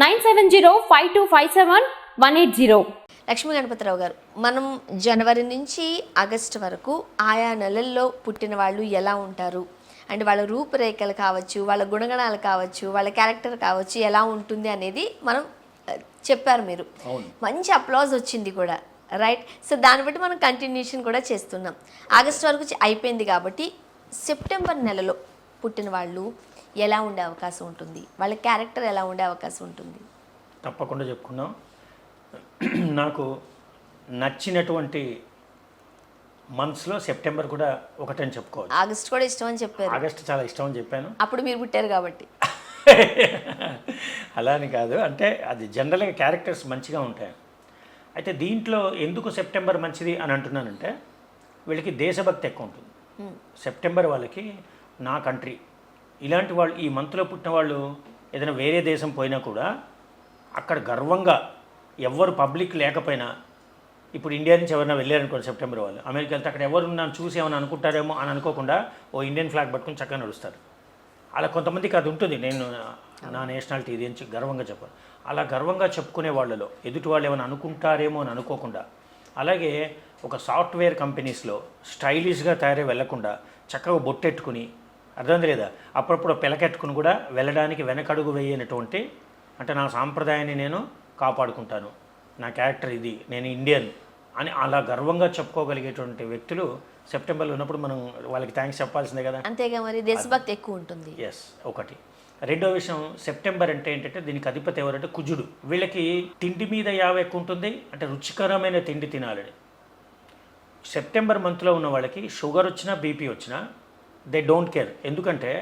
nine seven zero five two five seven one eight zero. Lakshmi Ganapathi Rao గారు మనం జనవరి నుంచి August వరకు ఆయా నెలల్లో పుట్టిన వాళ్ళు ఎలా ఉంటారు? అండ్ వాళ్ళ రూపురేఖలు కావచ్చు వాళ్ళ గుణగణాలు కావచ్చు వాళ్ళ క్యారెక్టర్ కావచ్చు ఎలా ఉంటుంది అనేది మనం చెప్పారు మీరు. మంచి అప్లాజ్ వచ్చింది కూడా రైట్? సో దాన్ని బట్టి మనం కంటిన్యూషన్ కూడా చేస్తున్నాం. ఆగస్ట్ వరకు అయిపోయింది కాబట్టి సెప్టెంబర్ నెలలో పుట్టిన వాళ్ళు ఎలా ఉండే అవకాశం ఉంటుంది? వాళ్ళ క్యారెక్టర్ ఎలా ఉండే అవకాశం ఉంటుంది? తప్పకుండా చెప్పుకుందాం. నాకు నచ్చినటువంటి మంత్స్లో సెప్టెంబర్ కూడా ఒకటని చెప్పుకోవచ్చు. ఆగస్ట్ కూడా ఇష్టం అని చెప్పారు. ఆగస్ట్ చాలా ఇష్టం అని చెప్పాను. అప్పుడు మీరు పుట్టారు కాబట్టి. అలా అని కాదు. అంటే అది జనరల్గా క్యారెక్టర్స్ మంచిగా ఉంటాయి. అయితే దీంట్లో ఎందుకు సెప్టెంబర్ మంచిది అని అంటున్నానంటే వీళ్ళకి దేశభక్తి ఎక్కువ ఉంటుంది. సెప్టెంబర్ వాళ్ళకి నా కంట్రీ ఇలాంటి వాళ్ళు ఈ మంత్లో పుట్టిన వాళ్ళు ఏదైనా వేరే దేశం పోయినా కూడా అక్కడ గర్వంగా ఎవ్వరు పబ్లిక్ లేకపోయినా ఇప్పుడు ఇండియా నుంచి ఎవరైనా వెళ్ళారనుకోండి సెప్టెంబర్ వాళ్ళు అమెరికా వెళ్తే అక్కడ ఎవరు నన్ను చూసి ఏమైనా అనుకుంటారేమో అని అనుకోకుండా ఓ ఇండియన్ ఫ్లాగ్ పట్టుకుని చక్కగా నడుస్తారు. అలా కొంతమందికి అది ఉంటుంది నేను నా నేషనాలిటీ ఇది అని గర్వంగా చెప్పాను అలా గర్వంగా చెప్పుకునే వాళ్ళలో ఎదుటి వాళ్ళు ఏమైనా అనుకుంటారేమో అని అనుకోకుండా అలాగే ఒక సాఫ్ట్వేర్ కంపెనీస్లో స్టైలిష్గా తయారై వెళ్ళకుండా చక్కగా బొట్టెట్టుకుని అర్థం లేదా? అప్పుడప్పుడు పిలకెట్టుకుని కూడా వెళ్ళడానికి వెనకడుగు వేయనటువంటి అంటే నా సాంప్రదాయాన్ని నేను కాపాడుకుంటాను. నా క్యారెక్టర్ ఇది నేను ఇండియన్ అని అలా గర్వంగా చెప్పుకోగలిగేటువంటి వ్యక్తులు సెప్టెంబర్లో ఉన్నప్పుడు మనం వాళ్ళకి థ్యాంక్స్ చెప్పాల్సిందే కదా. అంతేగా మరి దేశభక్తి ఎక్కువ ఉంటుంది. ఎస్ ఒకటి. రెండో విషయం సెప్టెంబర్ అంటే ఏంటంటే దీనికి అధిపతి ఎవరంటే కుజుడు. వీళ్ళకి తిండి మీద యావ ఎక్కువ ఉంటుంది అంటే రుచికరమైన తిండి తినాలని. సెప్టెంబర్ మంత్లో ఉన్న వాళ్ళకి షుగర్ వచ్చినా బీపీ వచ్చినా దే డోంట్ కేర్. ఎందుకంటే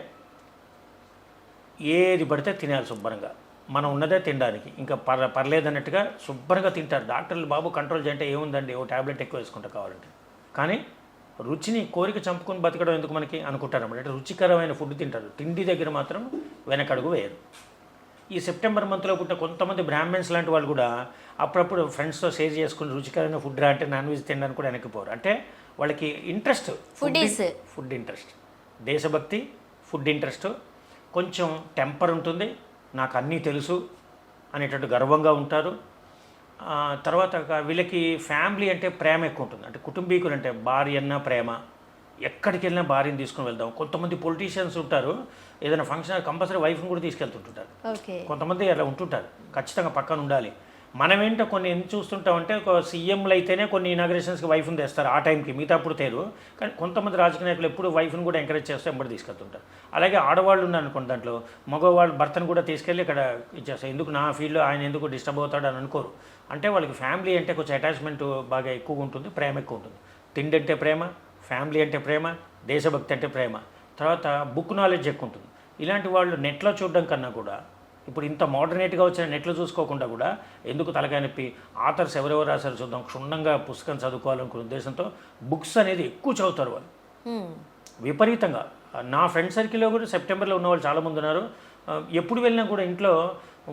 ఏది పడితే తినాలి శుభ్రంగా. మనం ఉన్నదే తినడానికి. ఇంకా పర్ పర్లేదన్నట్టుగా శుభ్రంగా తింటారు. డాక్టర్లు బాబు కంట్రోల్ చేయంటే ఏముందండి? ఓ ట్యాబ్లెట్ ఎక్కువ వేసుకుంటా కావాలంటే. కానీ రుచిని కోరిక చంపుకొని బతకడం ఎందుకు మనకి అనుకుంటారు అన్నమాట అంటే రుచికరమైన ఫుడ్ తింటారు. తిండి దగ్గర మాత్రం వెనకడుగు వేయరు. ఈ సెప్టెంబర్ మంత్లో పుట్టిన కొంతమంది బ్రాహ్మణ్స్ లాంటి వాళ్ళు కూడా అప్పుడప్పుడు ఫ్రెండ్స్తో షేర్ చేసుకుని రుచికరమైన ఫుడ్ రా అంటే నాన్ వెజ్ తినడానికి కూడా వెనక్కిపోరు అంటే వాళ్ళకి ఇంట్రెస్ట్. Foodies. Food interest. దేశభక్తి ఫుడ్ ఇంట్రెస్ట్ కొంచెం టెంపర్ ఉంటుంది నాకు అన్నీ తెలుసు అనేటట్టు గర్వంగా ఉంటారు. తర్వాత వీళ్ళకి ఫ్యామిలీ అంటే ప్రేమ ఎక్కువ ఉంటుంది. అంటే కుటుంబీకులు అంటే భార్య అన్న ప్రేమ ఎక్కడికి వెళ్ళినా భార్యను తీసుకుని వెళ్దాం. కొంతమంది పొలిటీషియన్స్ ఉంటారు ఏదైనా ఫంక్షన్ కంపల్సరీ వైఫ్ని కూడా తీసుకెళ్తుంటుంటారు. కొంతమంది అలా ఉంటుంటారు. ఖచ్చితంగా పక్కన ఉండాలి. మనం ఏంటో కొన్ని ఎందుకు చూస్తుంటామంటే ఒక సీఎంలు అయితేనే కొన్ని ఇనాగ్రేషన్స్కి వైఫ్ని తెస్తారు ఆ టైంకి మిగతా అప్పుడు తేరు. కానీ కొంతమంది రాజకీయ నాయకులు ఎప్పుడు వైఫ్ని కూడా ఎంకరేజ్ చేస్తే ఎంబడి తీసుకెళ్తుంటారు. అలాగే ఆడవాళ్ళు ఉన్నారు అనుకోండి దాంట్లో. మగవాళ్ళు భర్తను కూడా తీసుకెళ్ళి ఇక్కడ ఇచ్చేస్తారు. ఎందుకు నా ఫీల్డ్లో ఆయన ఎందుకు డిస్టర్బ్ అవుతాడు అని అనుకోరు. అంటే వాళ్ళకి ఫ్యామిలీ అంటే కొంచెం అటాచ్మెంట్ బాగా ఎక్కువగా ఉంటుంది ప్రేమ ఎక్కువ ఉంటుంది. తిండి అంటే ప్రేమ ఫ్యామిలీ అంటే ప్రేమ దేశభక్తి అంటే ప్రేమ. తర్వాత బుక్ నాలెడ్జ్ ఎక్కువ ఉంటుంది. ఇలాంటి వాళ్ళు నెట్లో చూడడం కన్నా కూడా ఇప్పుడు ఇంత మోడర్నేట్గా వచ్చిన నెట్లో చూసుకోకుండా కూడా ఎందుకు తలకాయ నొప్పి? ఆథర్స్ ఎవరెవరు రాశారు చూద్దాం. క్షుణ్ణంగా పుస్తకం చదువుకోవాలనుకునే ఉద్దేశంతో బుక్స్ అనేది ఎక్కువ చదువుతారు వాళ్ళు. విపరీతంగా. నా ఫ్రెండ్ సర్కిల్లో కూడా సెప్టెంబర్లో ఉన్న వాళ్ళు చాలామంది ఉన్నారు. ఎప్పుడు వెళ్ళినా కూడా ఇంట్లో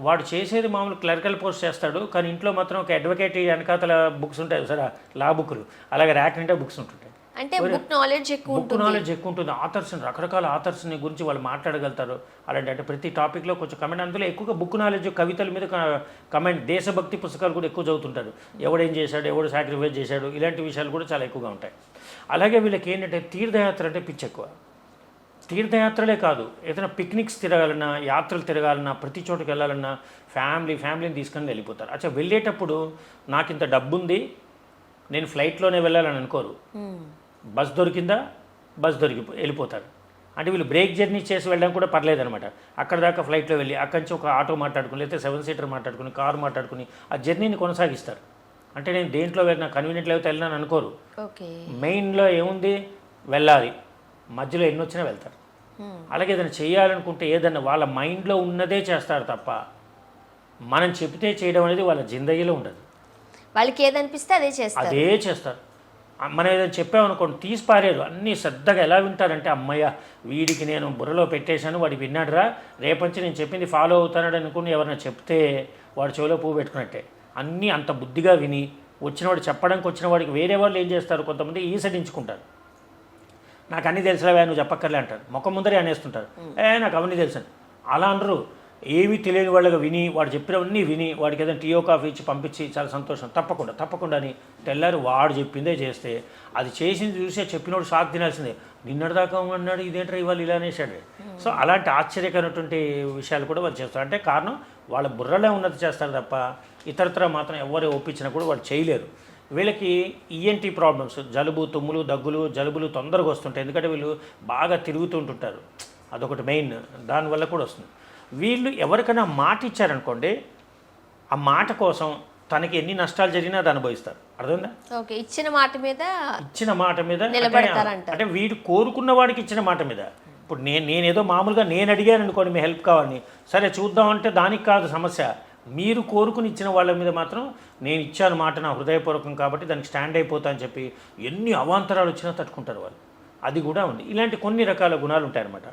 వాడు చేసేది మామూలు క్లరికల్ పోస్ట్ చేస్తాడు. కానీ ఇంట్లో మాత్రం ఒక అడ్వకేట్ వెనకాతల బుక్స్ ఉంటాయి సరే లా బుక్లు అలాగే ర్యాక్ నిండా బుక్స్ ఉంటుంటాయి. అంటే బుక్ నాలెడ్జ్ ఎక్కువ బుక్ నాలెడ్జ్ ఎక్కువ ఉంటుంది. ఆథర్స్ రకరకాల ఆథర్స్ని గురించి వాళ్ళు మాట్లాడగలుగుతారు. అలాంటి అంటే ప్రతి టాపిక్లో కొంచెం కమెంట్ అందులో ఎక్కువగా బుక్ నాలెడ్జ్ కవితల మీద కమెంట్ దేశభక్తి పుస్తకాలు కూడా ఎక్కువ చదువుతుంటారు. ఎవడేం చేశాడు ఎవడు సాక్రిఫైస్ చేశాడు ఇలాంటి విషయాలు కూడా చాలా ఎక్కువగా ఉంటాయి. అలాగే వీళ్ళకి ఏంటంటే తీర్థయాత్ర అంటే పిచ్చి ఎక్కువ. తీర్థయాత్రలే కాదు ఏదైనా పిక్నిక్స్ తిరగాలన్నా యాత్రలు తిరగాలన్నా ప్రతి చోటుకి వెళ్ళాలన్నా ఫ్యామిలీ ఫ్యామిలీని తీసుకొని వెళ్ళిపోతారు. అచ్చా వెళ్ళేటప్పుడు నాకు ఇంత డబ్బు ఉంది నేను ఫ్లైట్లోనే వెళ్ళాలని అనుకోరు. బస్ దొరికిందా? బస్ దొరికి వెళ్ళిపోతారు. అంటే వీళ్ళు బ్రేక్ జర్నీ చేసి వెళ్ళడం కూడా పర్లేదు అనమాట అక్కడ దాకా ఫ్లైట్లో వెళ్ళి అక్కడి నుంచి ఒక ఆటో మాట్లాడుకుని లేకపోతే సెవెన్ సీటర్ మాట్లాడుకుని కారు మాట్లాడుకుని ఆ జర్నీని కొనసాగిస్తారు. అంటే నేను దేంట్లో వెళ్ళినా కన్వీనియంట్లో అయితే వెళ్ళినాను అనుకోరు. ఓకే. మెయిన్లో ఏముంది? వెళ్ళాలి. మధ్యలో ఎన్ని వచ్చినా వెళ్తారు. అలాగే ఏదైనా చేయాలనుకుంటే ఏదైనా వాళ్ళ మైండ్లో ఉన్నదే చేస్తారు తప్ప మనం చెబితే చేయడం అనేది వాళ్ళ జిందగీలో ఉండదు. వాళ్ళకి ఏదనిపిస్తే అదే చేస్తారు. అదే చేస్తారు. మనం ఏదైనా చెప్పామనుకోండి తీసి పారేరు అన్నీ శ్రద్ధగా ఎలా వింటారంటే అమ్మయ్య వీడికి నేను బుర్రలో పెట్టేశాను వాడు విన్నాడురా రేపంచి నేను చెప్పింది ఫాలో అవుతాడు అనుకుని ఎవరైనా చెప్తే వాడు చెవిలో పువ్వు పెట్టుకున్నట్టే. అన్నీ అంత బుద్ధిగా విని వచ్చినవాడు చెప్పడానికి వచ్చిన వాడికి వేరే వాళ్ళు ఏం చేస్తారు? కొంతమంది ఈసడించుకుంటారు. నాకు అన్నీ తెలుసులేవా నువ్వు చెప్పక్కర్లే అంటారు. మొక్క ముందరే అనేస్తుంటారు. ఏ నాకు అవన్నీ తెలుసు. అలా అనరు. ఏమీ తెలియని వాళ్ళగా విని వాడు చెప్పినవన్నీ విని వాడికి ఏదైనా టీయో కాఫీ ఇచ్చి పంపించి చాలా సంతోషం. తప్పకుండా తప్పకుండా అని తెల్లారు వాడు చెప్పిందే చేస్తే అది చేసింది చూసే చెప్పినోడు షాక్ తినాల్సిందే. నిన్నటిదాకా అన్నాడు ఇదేంట్రా ఇవాళ ఇలా అనేసాడు సో అలాంటి ఆశ్చర్యకరమైనటువంటి విషయాలు కూడా వాళ్ళు చేస్తారు. అంటే కారణం వాళ్ళ బుర్రలే ఉన్నది చేస్తారు తప్ప ఇతరత్ర మాత్రం ఎవరు ఒప్పించినా కూడా వాళ్ళు చేయలేరు. వీళ్ళకి ఈఎన్టీ ప్రాబ్లమ్స్ జలుబు తుమ్ములు దగ్గులు జలుబులు తొందరగా వస్తుంటాయి. ఎందుకంటే వీళ్ళు బాగా తిరుగుతుంటుంటారు అదొకటి మెయిన్ దానివల్ల కూడా వస్తుంది. వీళ్ళు ఎవరికైనా మాట ఇచ్చారనుకోండి ఆ మాట కోసం తనకి ఎన్ని నష్టాలు జరిగినా అది అనుభవిస్తారు. అర్థమైందా? ఓకే ఇచ్చిన మాట మీద ఇచ్చిన మాట మీద అంటే-. అంటే వీడు కోరుకున్న వాడికి ఇచ్చిన మాట మీద. ఇప్పుడు నేను నేనేదో మామూలుగా నేను అడిగాను అనుకోండి మీ హెల్ప్ కావాలని సరే చూద్దామంటే దానికి కాదు సమస్య. మీరు కోరుకుని ఇచ్చిన వాళ్ళ మీద మాత్రం నేను ఇచ్చాను మాట నా హృదయపూర్వకం కాబట్టి దానికి స్టాండ్ అయిపోతా అని చెప్పి ఎన్ని అవాంతరాలు వచ్చినా తట్టుకుంటారు వాళ్ళు. అది కూడా ఉంది. ఇలాంటి కొన్ని రకాల గుణాలు ఉంటాయన్నమాట.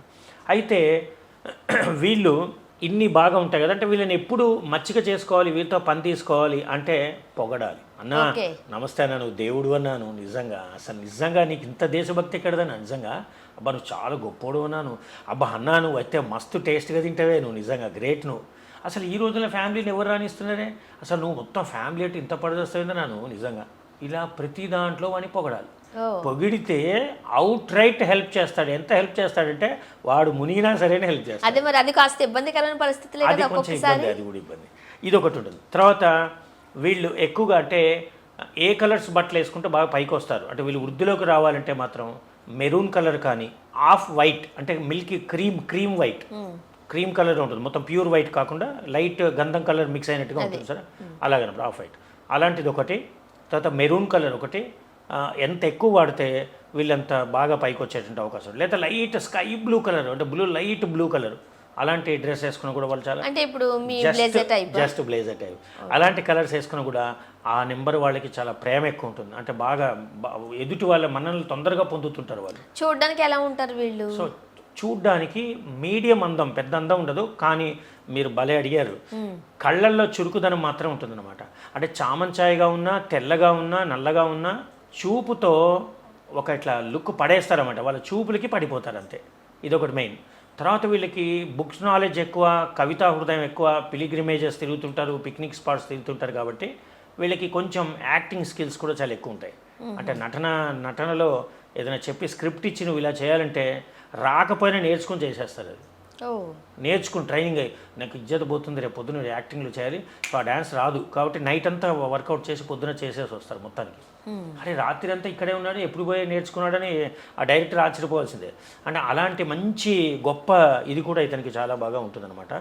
అయితే వీళ్ళు ఇన్ని బాగా ఉంటాయి కదా అంటే వీళ్ళని ఎప్పుడు మచ్చిక చేసుకోవాలి వీరితో పని తీసుకోవాలి అంటే పొగడాలి. అన్నా. నమస్తే అన్న నువ్వు దేవుడు అన్నాను నిజంగా. అసలు నిజంగా నీకు ఇంత దేశభక్తి ఎక్కడదన్నా? నిజంగా? అబ్బా నువ్వు చాలా గొప్పోడు అన్నాను. అబ్బా అన్నా నువ్వు అయితే మస్తు టేస్ట్గా తింటావే నువ్వు నిజంగా గ్రేట్ నువ్వు. అసలు ఈ రోజున ఫ్యామిలీని ఎవరు రాణిస్తున్నారే? అసలు నువ్వు మొత్తం ఫ్యామిలీ అంటే ఇంత పడదొస్తాయిందా నాను నిజంగా. ఇలా ప్రతి దాంట్లో వాడిని పొగడాలి. పొగిడితే అవుట్ రైట్ హెల్ప్ చేస్తాడు. ఎంత హెల్ప్ చేస్తాడంటే వాడు మునిగినా సరైన హెల్ప్ చేస్తాడు. అదే మరి అది కాస్త ఇబ్బందికరమైన పరిస్థితులే అది కొంచెం ఇబ్బంది అది కూడా ఇబ్బంది. ఇది ఒకటి ఉంటుంది. తర్వాత వీళ్ళు ఎక్కువగా అంటే ఏ కలర్స్ బట్టలు వేసుకుంటే బాగా పైకి వస్తారు. అంటే వీళ్ళు వృద్ధిలోకి రావాలంటే మాత్రం మెరూన్ కలర్ కానీ ఆఫ్ వైట్ అంటే milky cream cream white. Cream colour ఉంటుంది. మొత్తం ప్యూర్ వైట్ కాకుండా లైట్ గంధం కలర్ మిక్స్ అయినట్టుగా ఉంటుంది సార్. అలాగనప్పుడు of white. అలాంటిది ఒకటి. తర్వాత మెరూన్ కలర్ ఒకటి. ఎంత ఎక్కువ వాడితే వీళ్ళంత బాగా పైకి వచ్చేటువంటి అవకాశం. లేదా లైట్ స్కై బ్లూ కలర్ అంటే బ్లూ లైట్ బ్లూ కలర్. అలాంటి డ్రెస్ వేసుకున్న కూడా వాళ్ళు చాలా అంటే ఇప్పుడు మీ just blazer type? Just blazer type. అలాంటి కలర్స్ వేసుకున్న కూడా ఆ నెంబర్ వాళ్ళకి చాలా ప్రేమ ఎక్కువ ఉంటుంది. అంటే బాగా ఎదుటి వాళ్ళ మనల్ని తొందరగా పొందుతుంటారు వాళ్ళు. చూడడానికి ఎలా ఉంటారు వీళ్ళు? సో చూడ్డానికి మీడియం అందం పెద్ద అందం ఉండదు కానీ మీరు భలే అడిగారు. కళ్ళల్లో చురుకుదనం మాత్రం ఉంటుందన్నమాట. అంటే చామంచాయిగా ఉన్నా తెల్లగా ఉన్నా నల్లగా ఉన్నా చూపుతో ఒక ఇట్లా లుక్ పడేస్తారన్నమాట. వాళ్ళ చూపులకి పడిపోతారు అంతే ఇదొకటి మెయిన్ తర్వాత వీళ్ళకి బుక్స్ నాలెడ్జ్ ఎక్కువ కవితా హృదయం ఎక్కువ పిలిగ్రిమేజెస్ తిరుగుతుంటారు పిక్నిక్ స్పాట్స్ తిరుగుతుంటారు కాబట్టి వీళ్ళకి కొంచెం యాక్టింగ్ స్కిల్స్ కూడా చాలా ఎక్కువ ఉంటాయి. అంటే నటన నటనలో ఏదైనా చెప్పి స్క్రిప్ట్ ఇచ్చి నువ్వు ఇలా చేయాలంటే రాకపోయినా నేర్చుకుని చేసేస్తారు అది. నేర్చుకుని ట్రైనింగ్ అయ్యి నాకు ఇజ్జత పోతుంది రేపు పొద్దున యాక్టింగ్లు చేయాలి. సో ఆ డ్యాన్స్ రాదు. కాబట్టి నైట్ అంతా వర్కౌట్ చేసి పొద్దున చేసేసి వస్తారు మొత్తానికి. అరే రాత్రి అంతా ఇక్కడే ఉన్నాడు ఎప్పుడు పోయి నేర్చుకున్నాడని ఆ డైరెక్టర్ ఆశ్చర్యపోవాల్సిందే. అంటే అలాంటి మంచి గొప్ప ఇది కూడా ఇతనికి చాలా బాగా ఉంటుందన్నమాట.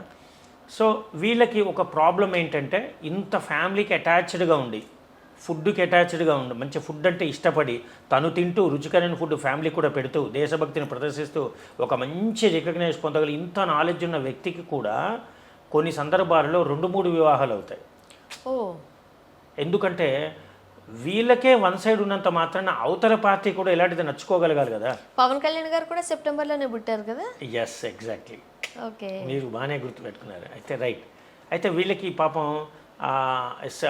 సో వీళ్ళకి ఒక ప్రాబ్లం ఏంటంటే ఇంత ఫ్యామిలీకి అటాచ్డ్గా ఉండి ఫుడ్కి అటాచ్డ్గా ఉండి. మంచి ఫుడ్ అంటే ఇష్టపడి తను తింటూ రుచికరమైన ఫుడ్ ఫ్యామిలీ కూడా పెడుతూ దేశభక్తిని ప్రదర్శిస్తూ ఒక మంచి రికగ్నైజ్ పొందగల ఇంత నాలెడ్జ్ ఉన్న వ్యక్తికి కూడా కొన్ని సందర్భాలలో రెండు మూడు వివాహాలు అవుతాయి. ఓ. ఎందుకంటే వీళ్ళకే వన్ సైడ్ ఉన్నంత మాత్రాన అవతల పార్టీ కూడా ఎలాంటిది నచ్చుకోగలగాలి కదా. పవన్ కళ్యాణ్ గారు కూడా సెప్టెంబర్లోనే పుట్టారు కదా? Yes exactly okay. మీరు బాగానే గుర్తుపెట్టుకున్నారు. అయితే రైట్. అయితే వీళ్ళకి పాపం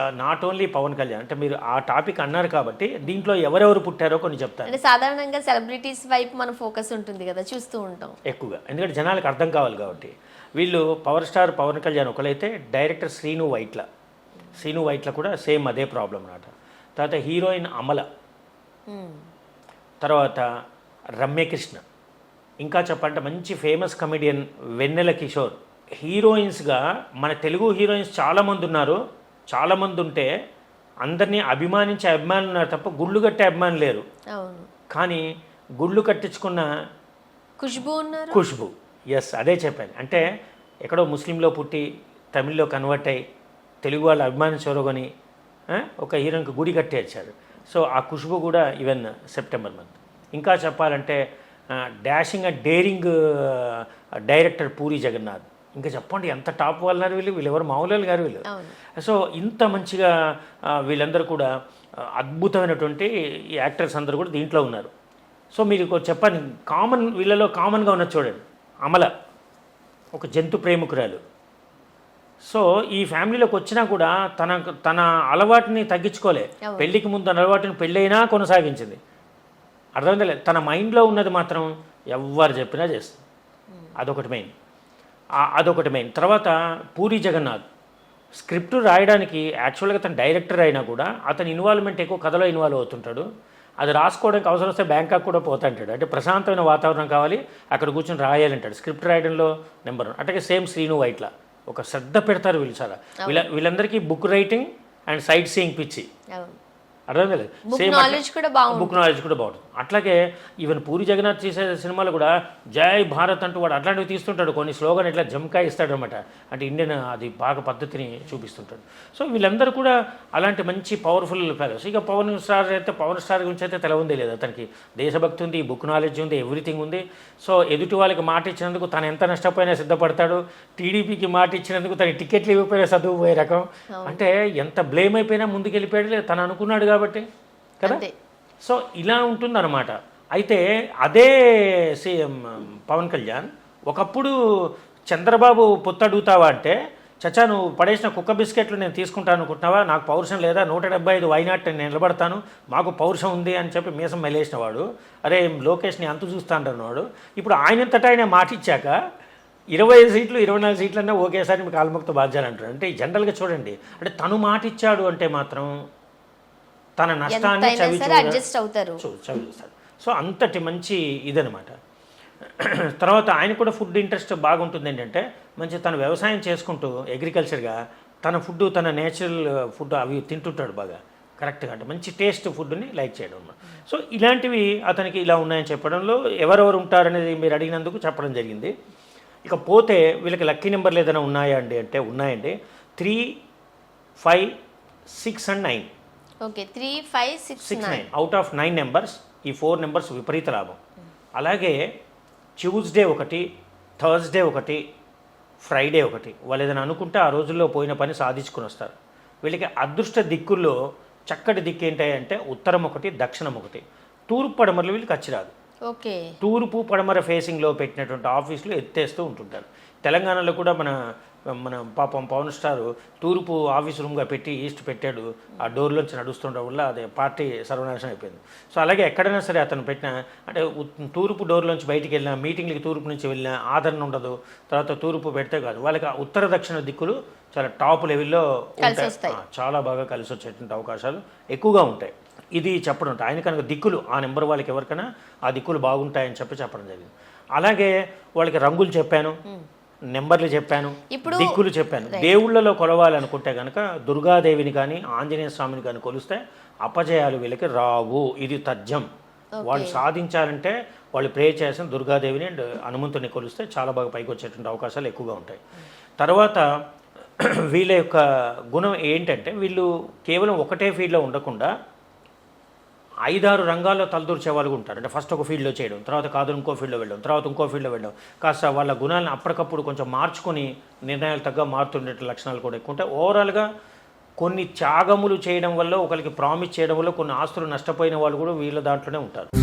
నాట్ ఓన్లీ పవన్ కళ్యాణ్ అంటే మీరు ఆ టాపిక్ అన్నారు కాబట్టి దీంట్లో ఎవరెవరు పుట్టారో కొన్ని చెప్తాను. అంటే సాధారణంగా సెలబ్రిటీస్ వైపు మన ఫోకస్ ఉంటుంది కదా చూస్తూ ఉంటాం. ఎక్కువగా. ఎందుకంటే జనాలకు అర్థం కావాలి కాబట్టి. వీళ్ళు పవర్ స్టార్ పవన్ కళ్యాణ్ ఒకరైతే డైరెక్టర్ శ్రీను వైట్ల. శ్రీను వైట్ల కూడా సేమ్ అదే ప్రాబ్లం అన్నమాట. తర్వాత హీరోయిన్ అమల. తర్వాత రమ్యకృష్ణ ఇంకా చెప్పాలంటే మంచి ఫేమస్ కమెడియన్ వెన్నెల కిషోర్. హీరోయిన్స్గా మన తెలుగు హీరోయిన్స్ చాలామంది ఉన్నారు చాలామంది ఉంటే అందరినీ అభిమానించే అభిమానులు ఉన్నారు తప్ప గుళ్ళు కట్టే అభిమానులు లేరు. కానీ గుళ్ళు కట్టించుకున్న ఖుష్బు ఉన్నారు? ఖుష్బు. ఎస్ అదే చెప్పాను. అంటే ఎక్కడో ముస్లింలో పుట్టి తమిళ్ళో కన్వర్ట్ అయ్యి తెలుగు వాళ్ళు అభిమానించరుగని ఒక హీరోయిన్కి గుడి కట్టేశారు. సో ఆ ఖుష్బు కూడా ఈవెన్ సెప్టెంబర్ మంత్. ఇంకా చెప్పాలంటే dashing and daring director Puri Jagannadh. ఇంకా చెప్పండి ఎంత టాప్ వాళ్ళన్నారు వీళ్ళు? వీళ్ళు ఎవరు? మామూలు గారు వీళ్ళు. సో ఇంత మంచిగా వీళ్ళందరూ కూడా అద్భుతమైనటువంటి యాక్టర్స్ అందరూ కూడా దీంట్లో ఉన్నారు. సో మీరు చెప్పండి కామన్ వీళ్ళలో కామన్గా ఉన్నది చూడండి. అమల ఒక జంతు ప్రేమికురాలు. సో ఈ ఫ్యామిలీలోకి వచ్చినా కూడా తన తన అలవాటుని తగ్గించుకోలే. పెళ్ళికి ముందు తన అలవాటుని పెళ్ళైనా కొనసాగించింది. అర్థమైందా? లేదు తన మైండ్లో ఉన్నది మాత్రం ఎవ్వరు చెప్పినా చేస్తుంది. అదొకటి మెయిన్. అదొకటి మెయిన్ తర్వాత పూరి జగన్నాథ్. స్క్రిప్ట్ రాయడానికి యాక్చువల్గా తను డైరెక్టర్ అయినా కూడా అతని ఇన్వాల్వ్మెంట్ ఎక్కువ కథలో ఇన్వాల్వ్ అవుతుంటాడు. అది రాసుకోవడానికి అవసరం వస్తే బ్యాంకాక్ కూడా పోతాంటాడు. అంటే ప్రశాంతమైన వాతావరణం కావాలి అక్కడ కూర్చొని రాయాలంటాడు స్క్రిప్ట్ రాయడంలో నెంబర్ వన్ అట్లాగే సేమ్ శ్రీను వైట్ల. ఒక శ్రద్ధ పెడతారు వీళ్ళు చాలా. వీళ్ళ వీళ్ళందరికీ book writing and sightseeing పిచ్చి. అవును అర్థం లేదు బుక్ సేమ్ నాలెడ్జ్ కూడా బాగుంటుంది. బుక్ నాలెడ్జ్ కూడా బాగుంటుంది. అట్లాగే ఈవెన్ పూరి జగన్నాథ్ చేసే సినిమాలు కూడా జై భారత్ అంటూ వాడు అట్లాంటివి తీస్తుంటాడు. కొన్ని స్లోగన్ ఇట్లా జమ్కా ఇస్తాడు అనమాట అంటే ఇండియన్ అది బాగా పద్ధతిని చూపిస్తుంటాడు. సో వీళ్ళందరూ కూడా అలాంటి మంచి పవర్ఫుల్ ఫెలోస్ ఇక పవన్ స్టార్ అయితే పవన్ స్టార్ గురించి అయితే తెలవుంది లేదు. అతనికి దేశభక్తి ఉంది బుక్ నాలెడ్జ్ ఉంది ఎవ్రీథింగ్ ఉంది. సో ఎదుటి వాళ్ళకి మాట ఇచ్చినందుకు తను ఎంత నష్టపోయినా సిద్ధపడతాడు. టీడీపీకి మాట ఇచ్చినందుకు తన టికెట్లు ఇవ్వకపోయినా చదువుపోయే రకం. అంటే ఎంత బ్లేమ్ అయిపోయినా ముందుకు వెళ్ళిపోయాడు లేదు. తను అనుకున్నాడు కాబట్టి కదా? సో ఇలా ఉంటుందన్నమాట. అయితే అదే సీఎం పవన్ కళ్యాణ్ ఒకప్పుడు చంద్రబాబు పొత్తడుగుతావా అంటే చచ్చా నువ్వు పడేసిన కుక్క బిస్కెట్లు నేను తీసుకుంటాను అనుకుంటున్నావా? నాకు పౌరుషం లేదా? నూట డెబ్బై ఐదు వైనాట్ నేను నిలబడతాను. మాకు పౌరుషం ఉంది అని చెప్పి మీసం మెలేసిన వాడు అరే లోకేష్ని అంతు చూస్తాను అన్నవాడు ఇప్పుడు ఆయనంతటా ఆయన మాట ఇచ్చాక ఇరవై ఐదు సీట్లు ఇరవై నాలుగు సీట్లన్నా ఒకేసారి మీకు ఆల్మక్త బాధ్యాలు అంటారు. అంటే జనరల్గా చూడండి. అంటే తను మాట ఇచ్చాడు అంటే మాత్రం తన నష్టాన్ని చవి అడ్జస్ట్ అవుతారు. చూ చదివిస్తాడు సో అంతటి మంచి ఇదనమాట తర్వాత ఆయన కూడా ఫుడ్ ఇంట్రెస్ట్ బాగుంటుంది ఏంటంటే మంచి తను వ్యవసాయం చేసుకుంటూ అగ్రికల్చర్గా తన ఫుడ్ తన నేచురల్ ఫుడ్ అవి తింటుంటాడు బాగా. కరెక్ట్గా అంటే మంచి టేస్ట్ ఫుడ్ని లైక్ చేయడం సో ఇలాంటివి అతనికి ఇలా ఉన్నాయని చెప్పడంలో ఎవరెవరు ఉంటారనేది మీరు అడిగినందుకు చెప్పడం జరిగింది. ఇక పోతే వీళ్ళకి లక్కీ నెంబర్లు ఏదైనా ఉన్నాయా అండి అంటే ఉన్నాయండి. Three five six and nine. Okay three five six six nine out of nine numbers ఈ ఫోర్ నెంబర్స్ విపరీత లాభం. అలాగే ట్యూస్డే ఒకటి థర్స్డే ఒకటి ఫ్రైడే ఒకటి. వాళ్ళు ఏదైనా అనుకుంటే ఆ రోజుల్లో పోయిన పని సాధించుకుని వస్తారు. వీళ్ళకి అదృష్ట దిక్కుల్లో చక్కటి దిక్కు ఏంటంటే ఉత్తరం ఒకటి దక్షిణం ఒకటి. తూర్పు పడమరలు వీళ్ళకి ఖర్చు రాదు. ఓకే తూర్పు పడమర ఫేసింగ్లో పెట్టినటువంటి ఆఫీసులు ఎత్తేస్తూ ఉంటుంటారు. తెలంగాణలో కూడా మన మన పాపం పవన్ స్టార్ తూర్పు ఆఫీస్ రూమ్గా పెట్టి ఈస్ట్ పెట్టాడు. ఆ డోర్లోంచి నడుస్తుండడం వల్ల అదే పార్టీ సర్వనాశనం అయిపోయింది. సో అలాగే ఎక్కడైనా సరే అతను పెట్టిన అంటే తూర్పు డోర్లోంచి బయటికి వెళ్ళినా మీటింగ్లకి తూర్పు నుంచి వెళ్ళినా ఆదరణ ఉండదు. తర్వాత తూర్పు పెడితే కాదు. వాళ్ళకి ఆ ఉత్తర దక్షిణ దిక్కులు చాలా టాప్ లెవెల్లో ఉంటాయి. చాలా బాగా కలిసి వచ్చేటువంటి అవకాశాలు ఎక్కువగా ఉంటాయి. ఇది చెప్పడం. ఆయన కనుక దిక్కులు ఆ నెంబర్ వాళ్ళకి ఎవరికైనా ఆ దిక్కులు బాగుంటాయని చెప్పి చెప్పడం జరిగింది. అలాగే వాళ్ళకి రంగులు చెప్పాను. నెంబర్లు చెప్పాను ఇప్పుడు- దిక్కులు చెప్పాను. దేవుళ్ళలో కొలవాలనుకుంటే కనుక దుర్గాదేవిని కానీ ఆంజనేయ స్వామిని కానీ కొలిస్తే అపజయాలు వీళ్ళకి రావు. ఇది తథ్యం. వాళ్ళు సాధించాలంటే వాళ్ళు ప్రే చేసిన దుర్గాదేవిని అండ్ హనుమంతుని కొలిస్తే చాలా బాగా పైకి వచ్చేటువంటి అవకాశాలు ఎక్కువగా ఉంటాయి. తర్వాత వీళ్ళ యొక్క గుణం ఏంటంటే వీళ్ళు కేవలం ఒకటే ఫీల్డ్లో ఉండకుండా ఐదారు రంగాల్లో తలదూర్చే వాళ్ళు ఉంటారు. అంటే ఫస్ట్ ఒక ఫీల్డ్లో చేయడం తర్వాత కాదు ఇంకో ఫీల్డ్లో వెళ్ళడం తర్వాత ఇంకో ఫీల్డ్లో వెళ్ళడం. కాస్త వాళ్ళ గుణాలను అప్పటికప్పుడు కొంచెం మార్చుకొని నిర్ణయాలు తగ్గ మారుతుండే లక్షణాలు కూడా ఎక్కువ ఉంటాయి. ఓవరాల్గా కొన్ని త్యాగములు చేయడం వల్ల ఒకరికి ప్రామిస్ చేయడం వల్ల కొన్ని ఆస్తులు నష్టపోయిన వాళ్ళు కూడా వీళ్ళ దాంట్లోనే ఉంటారు.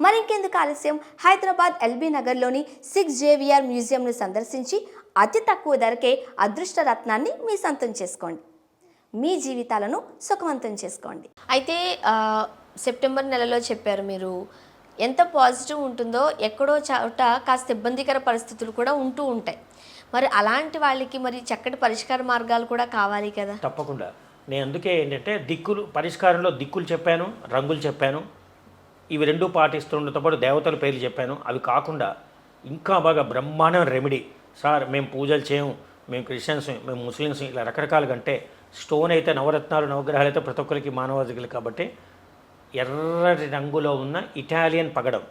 మరింకెందుకు ఆలస్యం? హైదరాబాద్ ఎల్బీ నగర్లోని సిక్స్ జేవిఆర్ మ్యూజియంను సందర్శించి అతి తక్కువ ధరకే అదృష్ట రత్నాన్ని మీ సొంతం చేసుకోండి. మీ జీవితాలను సుఖవంతం చేసుకోండి. అయితే సెప్టెంబర్ నెలలో చెప్పారు మీరు. ఎంత పాజిటివ్ ఉంటుందో ఎక్కడో చోట కాస్త ఇబ్బందికర పరిస్థితులు కూడా ఉంటూ ఉంటాయి. మరి అలాంటి వాళ్ళకి మరి చక్కటి పరిష్కార మార్గాలు కూడా కావాలి కదా? తప్పకుండా. నేను అందుకే ఏంటంటే దిక్కులు పరిష్కారంలో దిక్కులు చెప్పాను రంగులు చెప్పాను. ఇవి రెండు పాటిస్తుండటంతో పాటు దేవతల పేర్లు చెప్పాను. అవి కాకుండా ఇంకా బాగా బ్రహ్మాండం రెమెడీ. సార్ మేము పూజలు చేయము మేము క్రిస్టియన్స్ మేము ముస్లిమ్స్ ఇలా రకరకాలుగా అంటే స్టోన్ అయితే నవరత్నాలు నవగ్రహాలు అయితే ప్రతి ఒక్కరికి మానవాధికులు కాబట్టి ఎర్రటి రంగులో ఉన్న ఇటాలియన్ పగడం.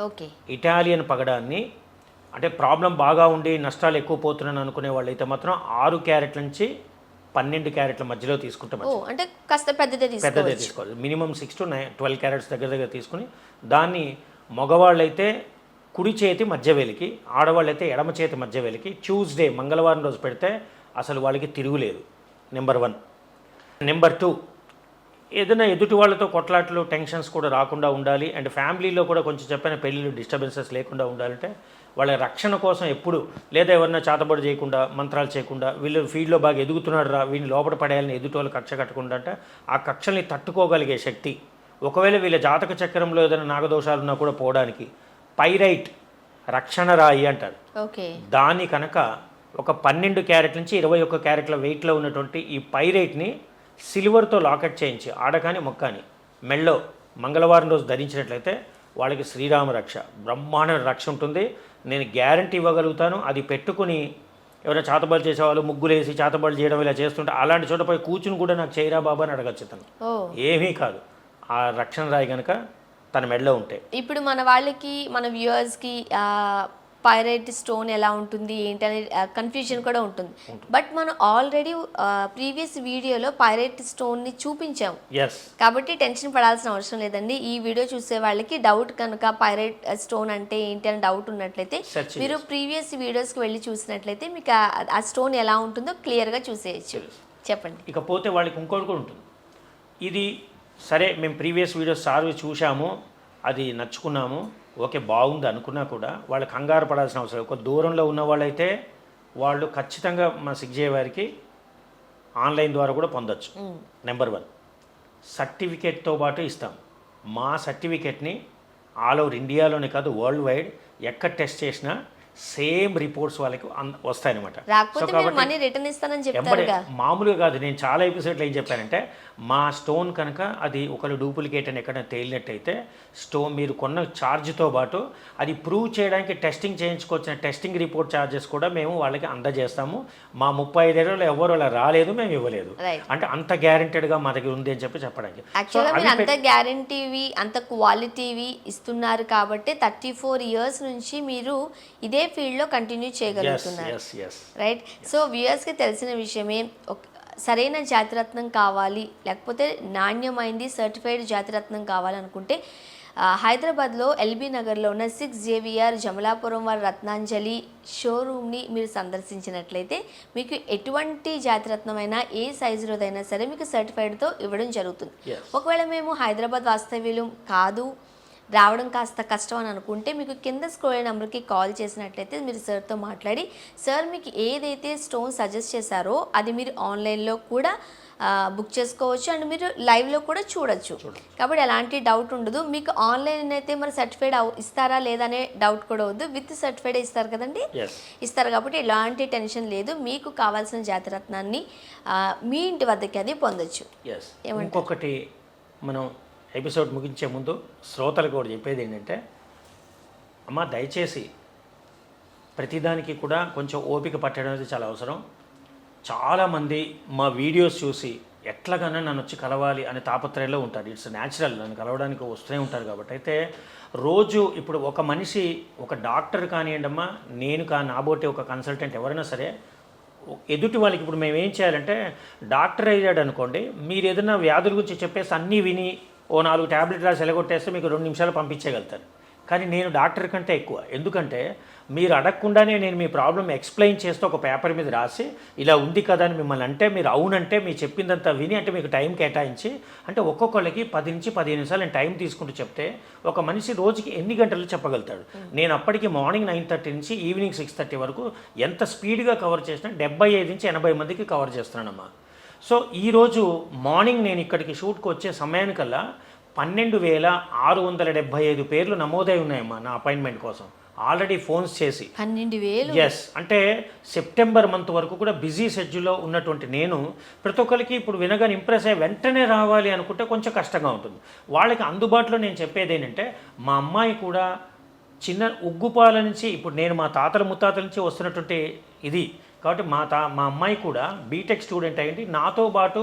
ఓకే. ఇటాలియన్ పగడాన్ని అంటే ప్రాబ్లం బాగా ఉండి నష్టాలు ఎక్కువ పోతున్నాను అనుకునే వాళ్ళైతే మాత్రం ఆరు క్యారెట్ల నుంచి పన్నెండు క్యారెట్ల మధ్యలో తీసుకుంటే మంచిది. అంటే కాస్త పెద్దదే పెద్దదే తీసుకోవాలి. Minimum six to nine twelve carats దగ్గర దగ్గర తీసుకుని దాన్ని మగవాళ్ళైతే కుడి చేతి మధ్య వేలికి ఆడవాళ్ళైతే ఎడమ చేతి మధ్య వేలికి ట్యూస్డే మంగళవారం రోజు పెడితే అసలు వాళ్ళకి తిరుగులేదు. Number one. నెంబర్ టూ ఏదైనా ఎదుటి వాళ్ళతో కొట్లాట్లు టెన్షన్స్ కూడా రాకుండా ఉండాలి. అండ్ ఫ్యామిలీలో కూడా కొంచెం చెప్పిన పెళ్ళిళ్ళు డిస్టర్బెన్సెస్ లేకుండా ఉండాలంటే వాళ్ళ రక్షణ కోసం ఎప్పుడు లేదా ఎవరన్నా చేతబడి చేయకుండా మంత్రాలు చేయకుండా వీళ్ళు ఫీల్డ్లో బాగా ఎదుగుతున్నాడు రా వీళ్ళని లోపల పడేయాలని ఎదుటి వాళ్ళు కక్ష కట్టకుండా అంటే ఆ కక్షల్ని తట్టుకోగలిగే శక్తి. ఒకవేళ వీళ్ళ జాతక చక్రంలో ఏదైనా నాగదోషాలు ఉన్నా కూడా పోవడానికి పైరైట్ రక్షణ రాయి అంటారు. ఓకే. దాని కనుక ఒక పన్నెండు క్యారెట్ నుంచి ఇరవై ఒక్క క్యారెట్ల వెయిట్లో ఉన్నటువంటి ఈ పైరైట్ని సిల్వర్తో లాకెట్ చేయించి ఆడకాని మొక్కాని మెళ్ళో మంగళవారం రోజు ధరించినట్లయితే వాళ్ళకి శ్రీరామ రక్ష బ్రహ్మాండ రక్ష ఉంటుంది. నేను గ్యారంటీ ఇవ్వగలుగుతాను. అది పెట్టుకుని ఎవరైనా చేతబడులు చేసేవాళ్ళు ముగ్గులు వేసి చేతబడులు చేయడం ఇలా చేస్తుంటే అలాంటి చోట పోయి కూర్చుని కూడా నాకు చేయరా బాబా అని అడగచ్చు తను ఏమీ కాదు. ఆ రక్షణ రాయి కనుక తన మెడలో ఉంటే. ఇప్పుడు మన వాళ్ళకి మన వ్యూవర్స్కి పైరైట్ స్టోన్ ఎలా ఉంటుంది ఏంటి అనే కన్ఫ్యూజన్ కూడా ఉంటుంది. బట్ మనం ఆల్రెడీ ప్రీవియస్ వీడియోలో పైరైట్ స్టోన్ని చూపించాం. ఎస్ కాబట్టి టెన్షన్ పడాల్సిన అవసరం లేదండి. ఈ వీడియో చూసే వాళ్ళకి డౌట్ కనుక పైరైట్ స్టోన్ అంటే ఏంటి అని డౌట్ ఉన్నట్లయితే మీరు ప్రీవియస్ వీడియోస్కి వెళ్ళి చూసినట్లయితే మీకు ఆ- ఆ స్టోన్ ఎలా ఉంటుందో క్లియర్గా చూసేయచ్చు. చెప్పండి. ఇకపోతే వాళ్ళకి ఇంకోటి కూడా ఉంటుంది. ఇది సరే మేము ప్రీవియస్ వీడియోస్ సార్వి చూసాము అది నచ్చుకున్నాము. ఓకే బాగుంది అనుకున్నా కూడా వాళ్ళు కంగారు పడాల్సిన అవసరం. ఒక దూరంలో ఉన్న వాళ్ళైతే వాళ్ళు ఖచ్చితంగా మా సిగ్జే వారికి ఆన్లైన్ ద్వారా కూడా పొందొచ్చు. Number one. సర్టిఫికేట్తో పాటు ఇస్తాం. మా సర్టిఫికేట్ని ఆల్ ఓవర్ ఇండియాలోనే కాదు వరల్డ్ వైడ్ ఎక్కడ టెస్ట్ చేసినా సేమ్ రిపోర్ట్స్ వాళ్ళకి వస్తాయన్నమాట. మీరు కాబట్టి- మామూలుగా కాదు నేను చాలా ఎపిసోడ్లు ఏం చెప్పానంటే మా స్టోన్ కనుక అది ఒకరు డూప్లికేట్ అని ఎక్కడ తేలినట్టయితే స్టోన్ మీరు కొన్న ఛార్జ్తో పాటు అది ప్రూవ్ చేయడానికి టెస్టింగ్ చేయించుకొచ్చిన టెస్టింగ్ రిపోర్ట్ ఛార్జెస్ కూడా మేము వాళ్ళకి అందజేస్తాము. మా ముప్పై ఐదేళ్ళలో ఎవరు అలా రాలేదు మేము ఇవ్వలేదు. అంటే అంత గ్యారెంటెడ్గా మా దగ్గర ఉంది అని చెప్పి చెప్పడానికి. అంత గ్యారంటీవి అంత క్వాలిటీవి ఇస్తున్నారు కాబట్టి థర్టీ ఫోర్ ఇయర్స్ నుంచి మీరు ఇదే ఫీల్డ్లో కంటిన్యూ చేయగలుగుతున్నారు. రైట్ సో వ్యూయర్స్కి తెలిసిన విషయమే సరైన జాతిరత్నం కావాలి లేకపోతే నాణ్యమైంది సర్టిఫైడ్ జాతిరత్నం కావాలనుకుంటే హైదరాబాద్లో ఎల్బీ నగర్లో ఉన్న సిక్స్ జేవిఆర్ జమలాపురం వారి రత్నాంజలి షోరూమ్ని మీరు సందర్శించినట్లయితే మీకు ఎటువంటి జాతిరత్నమైనా ఏ సైజులోదైనా సరే మీకు సర్టిఫైడ్తో ఇవ్వడం జరుగుతుంది. ఒకవేళ మేము హైదరాబాద్ వాస్తవ్యులు కాదు రావడం కాస్త కష్టం అని అనుకుంటే మీకు కింద స్క్రోల్ నెంబర్కి కాల్ చేసినట్లయితే మీరు సార్తో మాట్లాడి సార్ మీకు ఏదైతే స్టోన్ సజెస్ట్ చేశారో అది మీరు ఆన్లైన్లో కూడా బుక్ చేసుకోవచ్చు అండ్ మీరు లైవ్లో కూడా చూడొచ్చు. కాబట్టి ఎలాంటి డౌట్ ఉండదు. మీకు ఆన్లైన్ అయితే మరి సర్టిఫైడ్ ఇస్తారా లేదా అనే డౌట్ కూడా వద్దు. విత్ సర్టిఫైడ్ ఇస్తారు కదండి? ఇస్తారు కాబట్టి ఎలాంటి టెన్షన్ లేదు. మీకు కావాల్సిన జాతిరత్నాన్ని మీ ఇంటి వద్దకి అది పొందొచ్చు? ఇంకొకటి మనం ఎపిసోడ్ ముగించే ముందు శ్రోతలకు కూడా చెప్పేది ఏంటంటే అమ్మ దయచేసి ప్రతిదానికి కూడా కొంచెం ఓపిక పట్టడం అనేది చాలా అవసరం. చాలామంది మా వీడియోస్ చూసి ఎట్లాగైనా నన్ను వచ్చి కలవాలి అనే తాపత్రయంలో ఉంటారు. ఇట్స్ న్యాచురల్ నన్ను కలవడానికి వస్తూనే ఉంటారు కాబట్టి. అయితే రోజు ఇప్పుడు ఒక మనిషి ఒక డాక్టర్ కానివ్వండి అమ్మా నేను కా నాబోటే ఒక కన్సల్టెంట్ ఎవరైనా సరే ఎదుటి వాళ్ళకి ఇప్పుడు మేము ఏం చేయాలంటే డాక్టర్ అయ్యాడు అనుకోండి మీరు ఏదైనా వ్యాధుల గురించి చెప్పేసి అన్నీ విని ఓ నాలుగు ట్యాబ్లెట్ రాసి ఎలగొట్టేస్తే మీకు రెండు నిమిషాలు పంపించగలుగుతారు కానీ నేను డాక్టర్ కంటే ఎక్కువ. ఎందుకంటే మీరు అడగకుండానే నేను మీ ప్రాబ్లం ఎక్స్ప్లెయిన్ చేస్తూ ఒక పేపర్ మీద రాసి ఇలా ఉంది కదా అని మిమ్మల్ని అంటే మీరు అవునంటే మీరు చెప్పిందంతా విని అంటే మీకు టైం కేటాయించి అంటే ఒక్కొక్కళ్ళకి పది నుంచి పదిహేను నిమిషాలు నేను టైం తీసుకుంటూ చెప్తే ఒక మనిషి రోజుకి ఎన్ని గంటలు చెప్పగలుగుతాడు? నేను అప్పటికి మార్నింగ్ నైన్ థర్టీ నుంచి ఈవినింగ్ సిక్స్ థర్టీ వరకు ఎంత స్పీడ్గా కవర్ చేసినా డెబ్బై ఐదు నుంచి ఎనభై మందికి కవర్ చేస్తున్నానమ్మా. సో ఈరోజు మార్నింగ్ నేను ఇక్కడికి షూట్కి వచ్చే సమయానికల్లా పన్నెండు వేల ఆరు వందల డెబ్బై ఐదు పేర్లు నమోదై ఉన్నాయమ్మా నా అపాయింట్మెంట్ కోసం. ఆల్రెడీ ఫోన్స్ చేసి. పన్నెండు వేలు? ఎస్ అంటే సెప్టెంబర్ మంత్ వరకు కూడా బిజీ షెడ్యూల్లో ఉన్నటువంటి నేను ప్రతి ఒక్కరికి ఇప్పుడు వినగానే ఇంప్రెస్ అయ్యి వెంటనే రావాలి అనుకుంటే కొంచెం కష్టంగా ఉంటుంది. వాళ్ళకి అందుబాటులో నేను చెప్పేది ఏంటంటే మా అమ్మాయి కూడా చిన్న ఉగ్గుపాల నుంచి ఇప్పుడు నేను మా తాతల ముత్తాతల నుంచి వస్తున్నటువంటి ఇది కాబట్టి మా తా మా అమ్మాయి కూడా బీటెక్ స్టూడెంట్ అయ్యింది. నాతో పాటు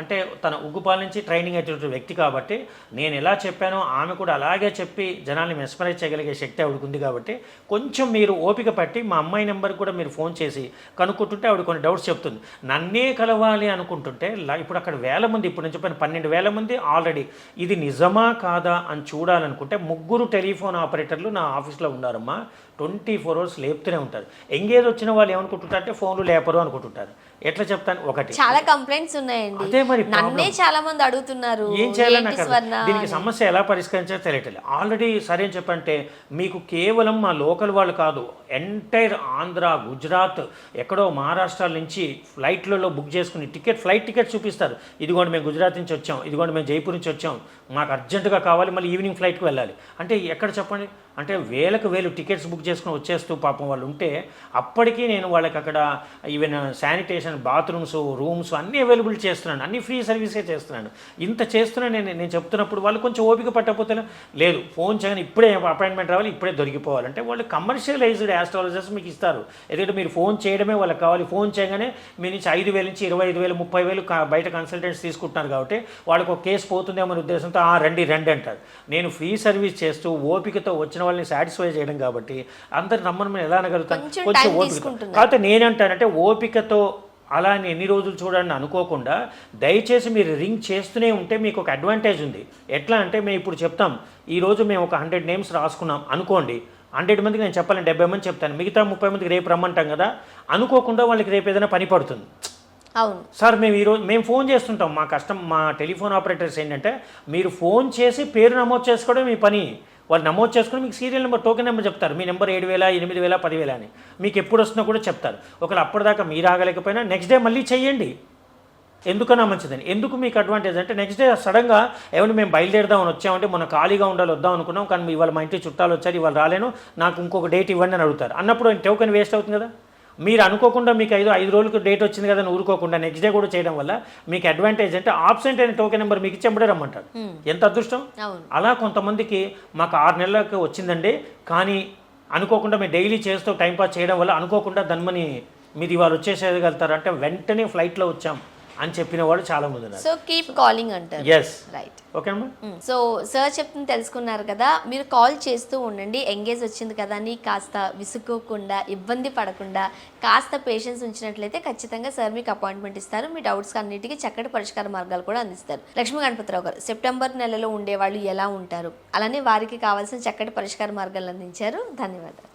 అంటే తన ఉగ్గుపాల నుంచి ట్రైనింగ్ అయ్యేటువంటి వ్యక్తి కాబట్టి నేను ఎలా చెప్పానో ఆమె కూడా అలాగే చెప్పి జనాల్ని మెస్మరైజ్ చేయగలిగే శక్తి ఆవిడకుంది కాబట్టి కొంచెం మీరు ఓపిక పట్టి మా అమ్మాయి నెంబర్ కూడా మీరు ఫోన్ చేసి కనుక్కుంటుంటే ఆవిడ కొన్ని డౌట్స్ చెప్తుంది. నన్నే కలవాలి అనుకుంటుంటే ఇప్పుడు అక్కడ వేల మంది ఇప్పుడు నేను చెప్పాను పన్నెండు వేల మంది ఆల్రెడీ ఇది నిజమా కాదా అని చూడాలనుకుంటే ముగ్గురు టెలిఫోన్ ఆపరేటర్లు నా ఆఫీస్లో ఉన్నారమ్మా. ట్వంటీ ఫోర్ అవర్స్ లేపుతూనే ఉంటారు. ఎంగేజ్ వచ్చిన వాళ్ళు ఏమనుకుంటుంటారు అంటే ఫోన్లు లేపరు అనుకుంటుంటారు. ఎట్లా చెప్తాను? ఒకటి. చాలా కంప్లైంట్స్ ఉన్నాయండి. అదే మరి నన్నే చాలా మంది అడుగుతున్నారు. ఏం చేయాలని దీనికి సమస్య ఎలా పరిష్కరించాలో తెలియట్లేదు. ఆల్రెడీ సరే చెప్పంటే మీకు కేవలం మా లోకల్ వాళ్ళు కాదు ఎంటైర్ ఆంధ్ర గుజరాత్ ఎక్కడో మహారాష్ట్ర నుంచి ఫ్లైట్లలో బుక్ చేసుకుని టికెట్ ఫ్లైట్ టికెట్ చూపిస్తారు. ఇదిగోండి మేము గుజరాత్ నుంచి వచ్చాం ఇదిగోండి మేము జైపూర్ నుంచి వచ్చాం మాకు అర్జెంటుగా కావాలి మళ్ళీ ఈవినింగ్ ఫ్లైట్కి వెళ్ళాలి. అంటే ఎక్కడ చెప్పండి? అంటే వేలకు వేలు టికెట్స్ బుక్ చేసుకుని వచ్చేస్తూ పాపం వాళ్ళు ఉంటే అప్పటికీ నేను వాళ్ళకి అక్కడ ఈవెన్ శానిటేషన్ బాత్రూమ్స్ రూమ్స్ అన్నీ అవైలబుల్ చేస్తున్నాను. అన్ని ఫ్రీ సర్వీసే చేస్తున్నాను. ఇంత చేస్తున్నా నేను నేను చెప్తున్నప్పుడు వాళ్ళు కొంచెం ఓపిక పట్టకపోతే లేదు. ఫోన్ చేయని ఇప్పుడే అపాయింట్మెంట్ రావాలి ఇప్పుడే దొరికిపోవాలంటే వాళ్ళు కమర్షియలైజ్డ్ ఆస్ట్రాలజర్స్ మీకు ఇస్తారు. ఎందుకంటే మీరు ఫోన్ చేయడమే వాళ్ళకి కావాలి ఫోన్ చేయగానే మీ నుంచి ఐదు వేల నుంచి ఇరవై ఐదు వేలు ముప్పై వేలు బయట కన్సల్టెంట్స్ తీసుకుంటున్నారు కాబట్టి వాళ్ళకి ఒక కేసు పోతుందేమో అనే ఉద్దేశంతో ఆ రండి రండి అంటారు. నేను ఫ్రీ సర్వీస్ చేస్తూ ఓపికతో వచ్చిన వాళ్ళని సాటిస్ఫై చేయడం కాబట్టి అందరు నమ్మని ఎలా అనగలుగుతాను కొంచెం ఓపిక. కాకపోతే నేనంటానంటే ఓపికతో అలా అని ఎన్ని రోజులు చూడండి అనుకోకుండా దయచేసి మీరు రింగ్ చేస్తూనే ఉంటే మీకు ఒక అడ్వాంటేజ్ ఉంది. ఎట్లా అంటే మేము ఇప్పుడు చెప్తాం ఈ రోజు మేము ఒక హండ్రెడ్ నేమ్స్ రాసుకున్నాం అనుకోండి హండ్రెడ్ మందికి నేను చెప్పాలని డెబ్బై మంది చెప్తాను. మిగతా ముప్పై మందికి రేపు రమ్మంటాం కదా అనుకోకుండా వాళ్ళకి రేపు ఏదైనా పని పడుతుంది. అవును. సార్ మేము ఈరోజు మేము ఫోన్ చేస్తుంటాం. మా కష్టం మా టెలిఫోన్ ఆపరేటర్స్ ఏంటంటే మీరు ఫోన్ చేసి పేరు నమోదు చేసుకోవడం మీ పని. వాళ్ళు నమోదు చేసుకుని మీకు సీరియల్ నెంబర్ టోకెన్ నెంబర్ చెప్తారు. మీ నెంబర్ ఏడు వేల ఎనిమిది వేల పదివేల అని. మీకు ఎప్పుడు వస్తుందో కూడా చెప్తారు. ఒకవేళ అప్పటిదాకా మీరు ఆగలేకపోయినా నెక్స్ట్ డే మళ్ళీ చెయ్యండి. ఎందుకన్నా మంచిదని? ఎందుకు మీకు అడ్వాంటేజ్ అంటే నెక్స్ట్ డే సడన్గా ఏమైనా మేము బయలుదేరదామని వచ్చామంటే మన ఖాళీగా ఉండాలి వద్దాం అనుకున్నాం కానీ ఇవాళ మా ఇంటి చుట్టాలు వచ్చారు ఇవాళ రాలేను నాకు ఇంకొక డేట్ ఇవ్వండి అని అడుగుతారు. అన్నప్పుడు టోకెన్ వేస్ట్ అవుతుంది కదా? మీరు అనుకోకుండా మీకు ఐదు ఐదు రోజులకు డేట్ వచ్చింది కదా అని ఊరుకోకుండా నెక్స్ట్ డే కూడా చేయడం వల్ల మీకు అడ్వాంటేజ్ అంటే ఆబ్సెంట్ అయిన టోకెన్ నెంబర్ మీకు చెంబడే రమ్మంటారు. ఎంత అదృష్టం? అలా కొంతమందికి మాకు ఆరు నెలలకు వచ్చిందండి కానీ అనుకోకుండా మేము డైలీ చేస్తూ టైంపాస్ చేయడం వల్ల అనుకోకుండా ధన్మని మీరు ఇవాళ వచ్చేసేయగలుగుతారు అంటే వెంటనే ఫ్లైట్లో వచ్చాం. అని చెప్పిన వాళ్ళు చాలా మంది ఉన్నారు. సో కీప్ కాలింగ్ అంటారు. ఎస్ రైట్ ఓకేనమ్మా సో సార్ చెప్తుంది తెలుసుకున్నారు కదా మీరు కాల్ చేస్తూ ఉండండి. ఎంగేజ్ వచ్చింది కదా అని కాస్త విసుక్కోకుండా ఇబ్బంది పడకుండా కాస్త పేషెన్స్ ఉంచినట్లయితే ఖచ్చితంగా సార్ మీకు అపాయింట్మెంట్ ఇస్తారు. మీ డౌట్స్ అన్నిటికీ చక్కటి పరిష్కార మార్గాలు కూడా అందిస్తారు. లక్ష్మీ గణపతిరావు గారు సెప్టెంబర్ నెలలో ఉండేవాళ్ళు ఎలా ఉంటారు? అలానే వారికి కావాల్సిన చక్కటి పరిష్కార మార్గాలు అందించారు. ధన్యవాదాలు.